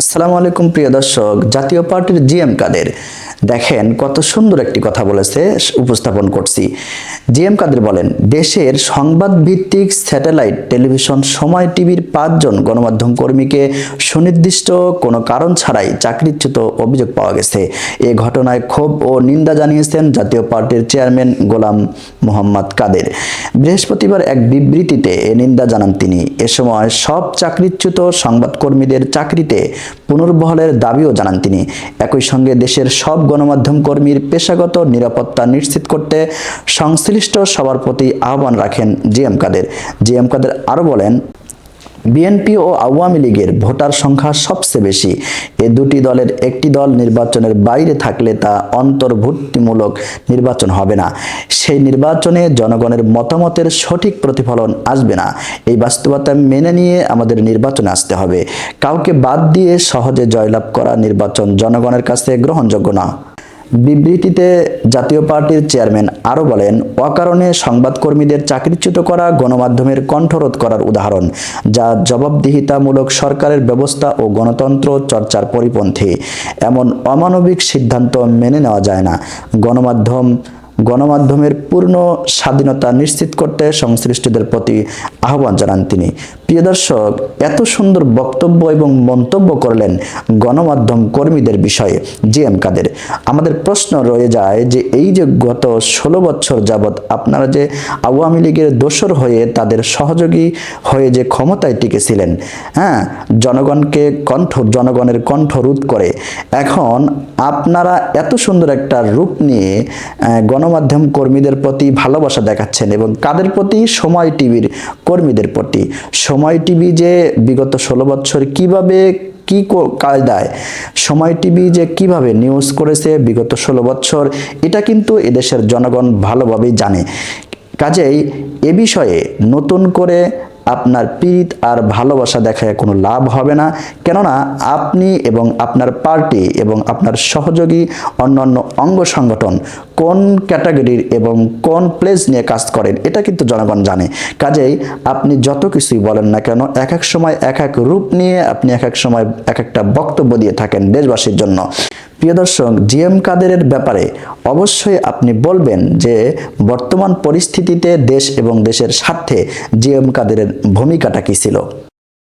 আসসালামু আলাইকুম প্রিয় দর্শক জাতীয় পার্টির জি এম কাদের। দেখেন কত সুন্দর একটি কথা বলেছে, উপস্থাপন করছি। জি এম কাদের বলেন, দেশের সংবাদ ভিত্তিক স্যাটেলাইট টেলিভিশন সময় টিভির পাঁচজন গণমাধ্যম কর্মীকে সুনির্দিষ্ট কোনো কারণ ছাড়াই চাকরিচ্যুত অভিযোগ পাওয়া গেছে। এ ঘটনায় ক্ষোভ ও নিন্দা জানিয়েছেন জাতীয় পার্টির চেয়ারম্যান গোলাম মোহাম্মদ কাদের। বৃহস্পতিবার এক বিবৃতিতে এ নিন্দা জানান তিনি। এ সময় সব চাকরিচ্যুত সংবাদকর্মীদের চাকরিতে পুনর্বহলের দাবিও জানান তিনি। একই সঙ্গে দেশের সব গণমাধ্যম কর্মীর পেশাগত নিরাপত্তা নিশ্চিত করতে সংশ্লিষ্ট সবার প্রতি আহ্বান রাখেন জিএম কাদের। জিএম কাদের আরও বলেন বিএনপি ও আওয়ামী লীগের ভোটার সংখ্যা সবচেয়ে বেশি। এ দুটি দলের একটি দল নির্বাচনের বাইরে থাকলে তা অন্তর্ভুক্তিমূলক নির্বাচন হবে না। সেই নির্বাচনে জনগণের মতামতের সঠিক প্রতিফলন আসবে না। এই বাস্তবতা মেনে নিয়ে আমাদের নির্বাচনে আসতে হবে। কাউকে বাদ দিয়ে সহজে জয়লাভ করা নির্বাচন জনগণের কাছে গ্রহণযোগ্য না। বিবৃতিতে জাতীয় পার্টির চেয়ারম্যান আরও বলেন, অকারণে সংবাদকর্মীদের চাকরিচ্যুত করা গণমাধ্যমের কণ্ঠরোধ করার উদাহরণ, যা জবাবদিহিতামূলক সরকারের ব্যবস্থা ও গণতন্ত্র চর্চার পরিপন্থী। এমন অমানবিক সিদ্ধান্ত মেনে নেওয়া যায় না। গণমাধ্যম গণমাধ্যমের পূর্ণ স্বাধীনতা নিশ্চিত করতে সংশ্লিষ্টদের প্রতি আহ্বান জানান তিনি। প্রিয় দর্শক এত সুন্দর বক্তব্য এবং মন্তব্য করলেন গণমাধ্যম কর্মীদের বিষয়ে জি এম কাদের। আমাদের প্রশ্ন রয়ে যায় যে এই যে গত ষোলো বছর যাবৎ আপনারা যে আওয়ামী লীগের দোসর হয়ে তাদের সহযোগী হয়ে যে ক্ষমতায় টিকেছিলেন হ্যাঁ জনগণকে কণ্ঠ জনগণের কণ্ঠ রোধ করে এখন আপনারা এত সুন্দর একটা রূপ নিয়ে আহ, গণমাধ্যম কর্মীদের প্রতি ভালোবাসা দেখাচ্ছেন এবং কাদের প্রতি? সময় টিভির কর্মীদের প্রতি। সময় টিভি যে বিগত ষোলো বছর কীভাবে কি কায়দায় সময় টিভি যে কীভাবে নিউজ করেছে বিগত ষোলো বছর, এটা কিন্তু এদেশের জনগণ ভালোভাবেই জানে। কাজেই এ বিষয়ে নতুন করে আপনার পীড়িত আর ভালোবাসা দেখায় কোনো লাভ হবে না। কেননা আপনি এবং আপনার পার্টি এবং আপনার সহযোগী অন্যান্য অঙ্গ সংগঠন কোন ক্যাটাগরির এবং কোন প্লেস নিয়ে কাজ করেন, এটা কিন্তু জনগণ জানে। কাজেই আপনি যত কিছুই বলেন না কেন, এক এক সময় এক এক রূপ নিয়ে আপনি এক এক সময় এক একটা বক্তব্য দিয়ে থাকেন দেশবাসীর জন্য। প্রিয় দর্শক, জিএম কাদেরের ব্যাপারে অবশ্যই আপনি বলবেন যে বর্তমান পরিস্থিতিতে দেশ এবং দেশের স্বার্থে জিএম কাদেরের ভূমিকাটা কী ছিল।